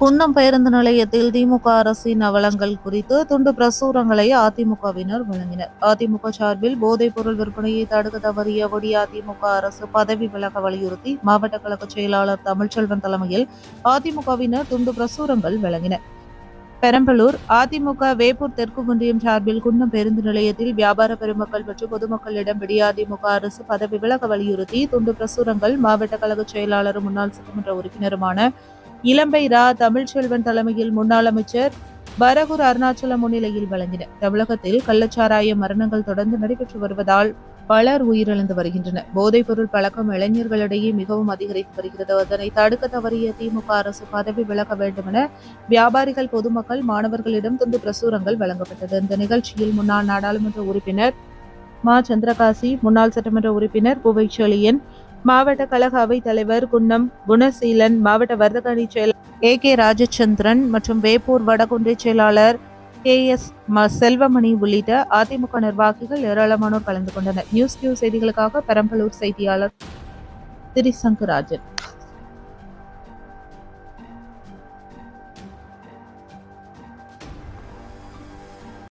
குன்னம் பேருந்து நிலையத்தில் திமுக அரசின் அவலங்கள் குறித்து துண்டு பிரசுரங்களை அதிமுகவினர் வழங்கினர். அதிமுக சார்பில் போதைப் பொருள் விற்பனையை தடுக்க தவறிய அதிமுக அரசு பதவி விலக வலியுறுத்தி மாவட்ட கழக செயலாளர் தமிழ்ச்செல்வன் தலைமையில் அதிமுகவினர் துண்டு பிரசுரங்கள் வழங்கினர். பெரம்பலூர் அதிமுக வேப்பூர் தெற்கு ஒன்றியம் சார்பில் குன்னம் பேருந்து நிலையத்தில் வியாபார பெருமக்கள் மற்றும் பொதுமக்களிடம் அதிமுக அரசு பதவி விலக வலியுறுத்தி துண்டு பிரசுரங்கள் மாவட்ட கழக செயலாளரும் முன்னாள் சட்டமன்ற உறுப்பினருமான இளம்பை ரா தமிழ்ச்செல்வன் தலைமையில் முன்னாள் அமைச்சர் பரகூர் அருணாச்சலம் முன்னிலையில் வழங்கினர் தமிழகத்தில் கள்ளச்சாராய மரணங்கள் தொடர்ந்து நடைபெற்று வருவதால் பலர் உயிரிழந்து வருகின்றனர். போதைப் பொருள் பழக்கம் இளைஞர்களிடையே மிகவும் அதிகரித்து வருகிறது. அதனை தடுக்க தவறிய திமுக அரசு பதவி விலக வேண்டும் என வியாபாரிகள் பொதுமக்கள் மாணவர்களிடம் துண்டு பிரசுரங்கள் வழங்கப்பட்டது. இந்த நிகழ்ச்சியில் முன்னாள் நாடாளுமன்ற உறுப்பினர் மா. சந்திரகாசி முன்னாள் சட்டமன்ற உறுப்பினர் புவை செழியன் மாவட்ட கழக அவை தலைவர் குன்னம் குணசீலன் மாவட்ட வர்த்தக அணி செயலர் ஏ கே ராஜச்சந்திரன் மற்றும் வேப்பூர் வடகுன்றை செயலாளர் கே எஸ் செல்வமணி உள்ளிட்ட அதிமுக நிர்வாகிகள் ஏராளமானோர் கலந்து கொண்டனர். நியூஸ் கியூ செய்திகளுக்காக பெரம்பலூர் செய்தியாளர் திரிசங்கராஜன்.